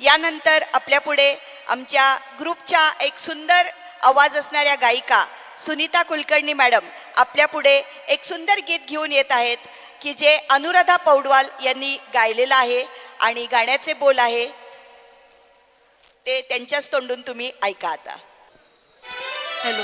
यानंतर आपल्यापुढे आमच्या ग्रुपच्या एक सुंदर आवाज असणाऱ्या गायिका सुनीता कुलकर्णी मॅडम आपल्यापुढे एक सुंदर गीत घेऊन येत आहेत की जे अनुराधा पौडवाल यांनी गायलेलं आहे आणि गाण्याचे बोल आहे. ते त्यांच्याच तोंडून तुम्ही ऐका आता. हॅलो.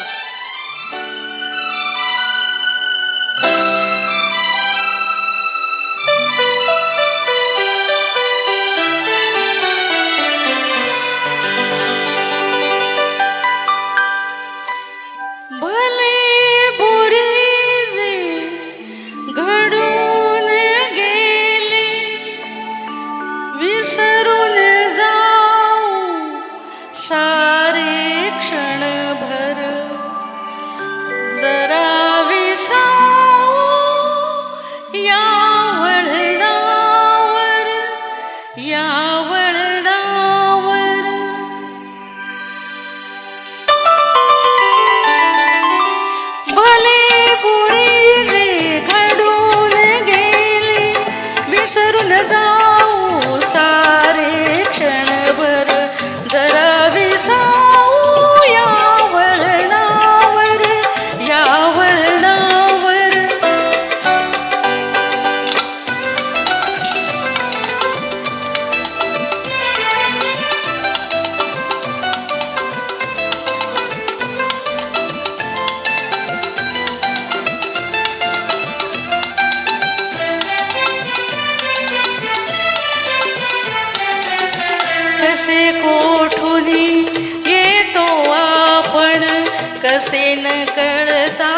पूरी कसे न कळता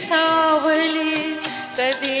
सावली कधी